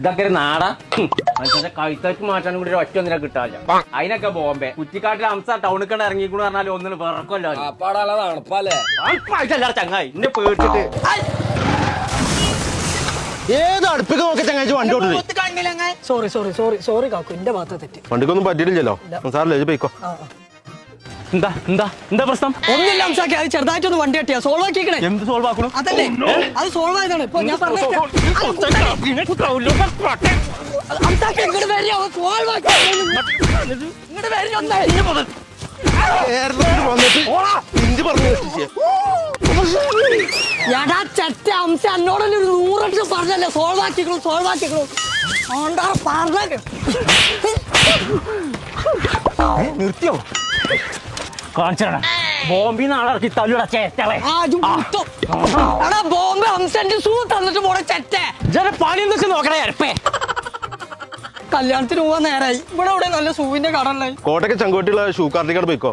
ഇതൊക്കെ ഒരു നാടാ. മനുഷ്യന്റെ കഴുത്തേക്ക് മാറ്റാനും കൂടി ഒരു ഒറ്റ ഒന്നിനെ കിട്ടാല്ല അതിനൊക്കെ ബോംബെ. കുറ്റിക്കാട്ടിൽ അംസ ടൗണിൽ കണ്ട് ഇറങ്ങിക്കൂടെ പറഞ്ഞാൽ ഒന്നിന് വിറക്കല്ലോ ചങ്ങായി. എന്നെ പേടിച്ചിട്ട്. ഏത് അടുപ്പിക്ക് നോക്കി ചങ്ങാഴ്ച വണ്ടി ഓടുന്നത് സോറി സോറി സോറി സോറി കാക്കു. എന്റെ ഭാഗത്ത് തെറ്റി. വണ്ടിക്കൊന്നും പറ്റിയിട്ടില്ലല്ലോ. സാറല്ലേ പോയിക്കോ. എന്താ എന്താ എന്താ പ്രശ്നം? ഒന്നില്ല അംസാക്കി അത് ചെറുതായിട്ടൊന്ന് വണ്ടി കെട്ടിയാ. സോൾവ് ആക്കിക്കണേ എന്ത് സോൾവ് ആക്കണം? അതല്ലേ? അത് സോൾവ് ആയതാണ്. ഇപ്പൊ ഞാൻ എടാ ചെറ്റ എന്നോടല്ലേ ഒരു നൂറെട്ട് പറഞ്ഞല്ലേ? സോൾവ് ആക്കിക്കണു സോൾവ് ആക്കിക്കണു ഓണ്ടാ പറഞ്ഞ നിർത്തിയോ? കാണിച്ചാ ബോംബിന്ന് ആളിറക്കി തല്ലുട ചേറ്റളെ. ബോംബെ അംസന്റെ സൂ തന്നിട്ട് പോണ ചെറ്റേ ജന പണി എന്തൊക്കെ നോക്കണേ അരപ്പേ. കല്യാണത്തിന് പോവാൻ നേരായി. ഇവിടെ ഇവിടെ നല്ല സൂവിന്റെ കടല്ലേ ഉള്ളത്? കോട്ടയ്ക്ക് ചങ്കോട്ടിയുള്ള ഷൂ കാർട്ടിക്കാട് പോയിക്കോ.